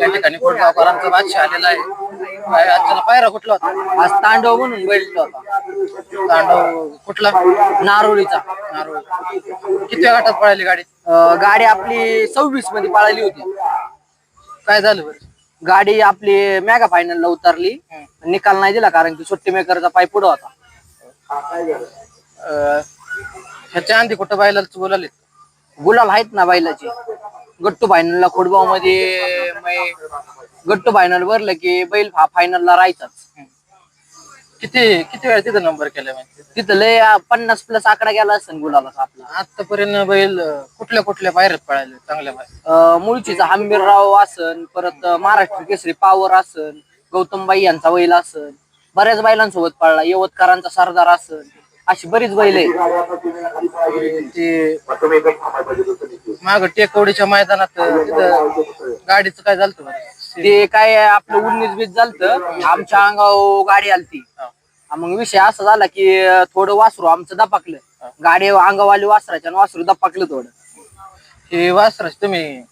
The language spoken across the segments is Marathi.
या ठिकाणी फुटबॉलकरांचा बादशाह आलेला आहे. काय आजच्याला पायरा कुठला होता? आज तांडव म्हणून बैल होता. तांडव कुठला? नारोळीचा नारोळ किती गटात पळाली गाडी? अं, गाडी आपली सव्वीसमध्ये पळाली होती. काय झालं बरं? गाडी आपली मेगा फायनल ला उतरली. निकाल नाही दिला कारण की सुट्टी मेकरचा पाय पुढे होता. अं, ह्याच्या आधी कुठं बायलाच बोलाले गुलाल आहेत ना बैलाची. गट्टू फायनल ला खोडबावमध्ये गट्टू फायनल भरलं की बैल फायनल ला राहायचाच. किती किती वेळा तिथं नंबर केलाय माहिती तिथं लय पन्नास प्लस आकडा गेला असेल गुलालाचा आपला. आतापर्यंत बैल कुठल्या कुठल्या पायऱ्यात पळाले चांगल्या बाहेर मुळचीचा हंबीरराव आसन परत महाराष्ट्र केसरी पावर आसन गौतमबाई यांचा बैल आसन बऱ्याच बैलांसोबत पळला. यवतकरांचा सरदार आसन अशी बरीच बैल आहे ते माग टेकवडीच्या मैदानात तिथं गाडीचं काय झालं बरं ते काय आपलं उन्नीस बीस झालत आमच्या अंगावर गाडी आलती. हा. मग विषय असा झाला की थोडं वासरू आमचं दपाकलं. गाडी अंगावाली वासराच्या आणि वासरू दपाकलं थोडं. हे वासरच तुम्ही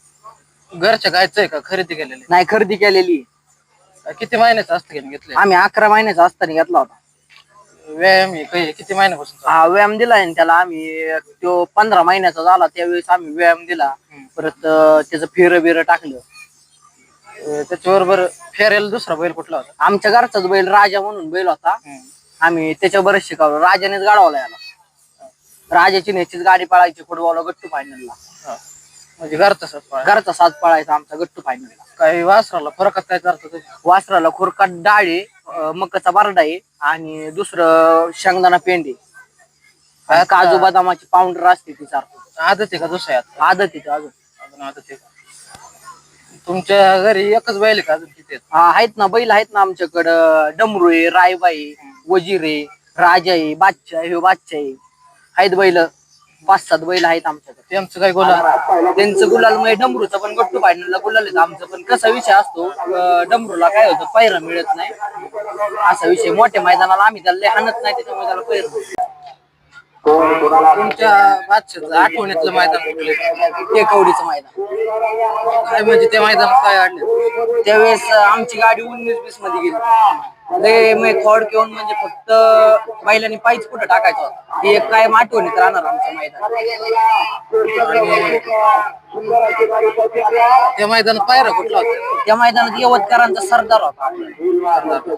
घरच्या गायचं आहे का? खरेदी केलेले? नाही खरेदी केलेली. किती महिन्याचं असतं घेतले आम्ही अकरा महिन्याचा असताना घेतला होता. व्यायाम हे काही किती महिन्यापासून? हा व्यायाम दिलाय ना त्याला आम्ही. तो पंधरा महिन्याचा झाला त्यावेळेस आम्ही व्यायाम दिला. परत अं, त्याचं फेर बिर टाकलं. अं, त्याच्याबरोबर फेरायला दुसरा बैल कुठला होता? आमच्या घरचाच बैल राजा म्हणून बैल होता. आम्ही त्याच्याबरच शिकवलो. राजानेच गाडवला याला. राजाची नेचीच गाडी पळायची फुटबॉल गट्टू फायनलला हा. म्हणजे घरचा सात पाळ. घरचा साथ पळायचा आमचा गट्टू फायनलला काही वासराला फरकात काय करतो वासराला खुरकाट डाळ आहे अं, मकाचा बारडा आहे आणि दुसरं शेंगदाणा पेंड काजू बदामाची पावडर असते ती सारखं. आदत आहे का दुसऱ्या हात आदत आहे ते अजून. अजून आदत आहे का? तुमच्या घरी एकच बैल आहे का अजून किती आहेत? हा, आहेत ना बैल आहेत ना आमच्याकडं. डमरू आहे रायबाई वजीर आहे राजा आहे बादशाह आहे ह्यो बादशाह आहे. आहेत बैल. पाच सात बैल आहेत आमच्याकडे. त्यांचं काय गुलाल त्यांचं गुलाल म्हणजे डमरूचं पण गट्टू फायनलला गुलाल आहे आमचं पण कसा विषय असतो अं, डमरूला काय होतं पैरा मिळत नाही. असा विषय मोठ्या मैदानाला आम्ही त्याला लय आणत नाही त्याच्यामुळे त्याला पैर तुमच्या बादशाचं आठवणीतलं मैदान कुठलं? ते कवडीचं मैदान. काय म्हणजे त्या मैदानात काय आणलं त्यावेळेस आमची गाडी उन्नीस वीसमध्ये गेली. थोड किंवा म्हणजे फक्त बैलांनी पायच कुठं टाकायचं होतं. ती एक काय आठवणीत राहणार आमचं मैदान त्या मैदानात पायरा कुठला होता? त्या मैदानात यवतकरांचा सरदार होता.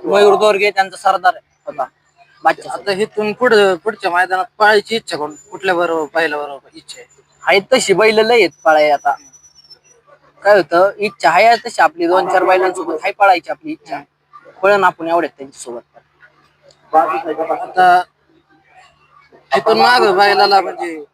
मयूर दोरगे त्यांचा सरदार होता. आता इथून पुढे पुढच्या मैदानात पळायची इच्छा कोण? कुठल्या बरोबर पहिल्या बरोबर इच्छा आहे? आहेत तशी बैल लय आहेत पळाय आता. काय होतं इच्छा आहे तशी आपली दोन चार बैलांसोबत हाय पळायची आपली इच्छा. पळण आपण एवढ्यात त्यांच्यासोबत आता इथून माग बैलाला म्हणजे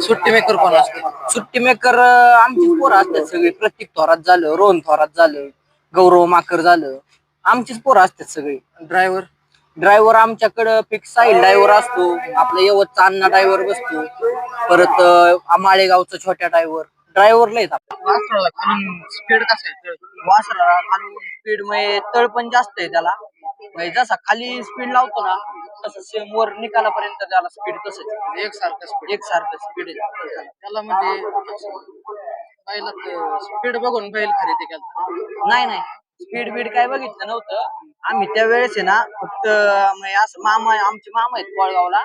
सुट्टी मेकर कोण असते? सुट्टी मेकर आमची पोरं असतात सगळी. प्रत्येक थोरात झालं रोहन थोरात झालं गौरव माकर झालं. आमचीच पोरं असतात सगळी. ड्रायव्हर ड्रायव्हर आमच्याकडं फिक्स साईड ड्रायव्हर असतो. आपला यवतचा अण्णा ड्रायव्हर बसतो. परत अं, माळेगावचा छोट्या ड्रायव्हर ड्रायव्हर आपल्या स्पीड कसं आहे? वासराला खालून स्पीड म्हणजे तळ पण जास्त आहे त्याला. म्हणजे जसा खाली स्पीड लावतो ना तसं सेम वर निकालापर्यंत त्याला स्पीड तसंच एक सारखं स्पीड एक सारखं स्पीड आहे. त्याला म्हणजे स्पीड बघून बैल खरेदी केला नाही नाही. स्पीड बीड काय बघितलं नव्हतं. आम्ही त्या वेळेस आहे ना फक्त असं मामा आमचे मामा आहेत कोळगावला.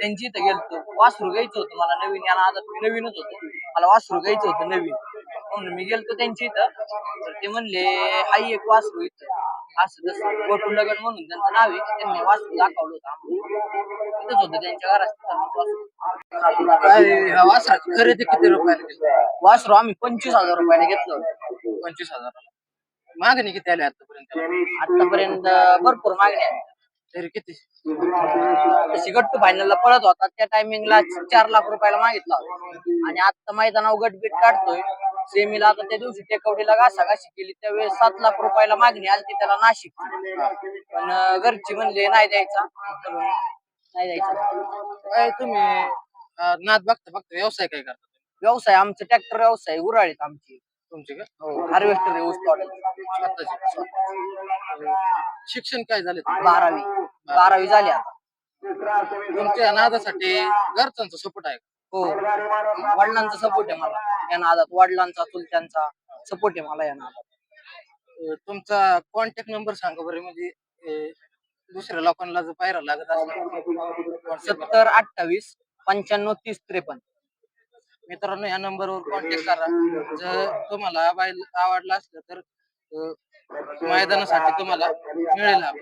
त्यांची इथं गेलतो वासरू घ्यायचं होतं मला नवीन याला आता मी नवीनच होतो. मला वासरू घ्यायचं होतं नवीन. म्हणून मी गेलतो त्यांच्या इथं. तर ते म्हणले हाई एक वासरू इथं. असं जसं गोटू लगन म्हणून त्यांचं नाव आहे त्यांनी वासरू दाखवलं होतं आम्हाला. तिथंच होतं त्यांच्या घरात वासराची? खरेदी किती रुपयाला वासरू आम्ही पंचवीस हजार रुपयाला घेतलं पंचवीस हजाराला. मागणी किती आली आतापर्यंत? आतापर्यंत भरपूर मागण्या आहेत तरी किती? तशी गट्टू फायनलला पळत होता. त्या टायमिंगला चार लाख रुपयाला मागितला होता. आणि आता मैदानावर गटबीट काढतोय. सेमीला आता त्या दिवशी टेकवडीला घासाघाशी केली. त्यावेळेस सात लाख रुपयाला मागणी आली त्याला नाशिक. पण घरची म्हणले नाही द्यायचा. नाही द्यायचा. तुम्ही नाद बघता बघता व्यवसाय काय करता? व्यवसाय आमचं ट्रॅक्टर व्यवसाय उराळीत आमची. तुमचे का? हार्वेस्टर ऊस तोडायचं. स्वतःचे. अं, शिक्षण काय झाले बारावी. बारावी. झाली आता. तुमच्या नादासाठी घरच्यांचा सपोर्ट आहे का? हो. वडिलांचा सपोर्ट आहे मला. या नादात. वडिलांचा चुलत्यांचा सपोर्ट आहे मला या नादात. अं, तुमचा कॉन्टॅक्ट नंबर सांगा बरं. म्हणजे अं, दुसऱ्या लोकांना जर पायरा लागत असला सत्तर अठ्ठावीस पंच्याण्णव तीस त्रेपन्न. मित्रांनो या नंबरवर कॉन्टॅक्ट करा. जर तुम्हाला बैल आवडला असलं तर मैदानासाठी तुम्हाला मिळेल हा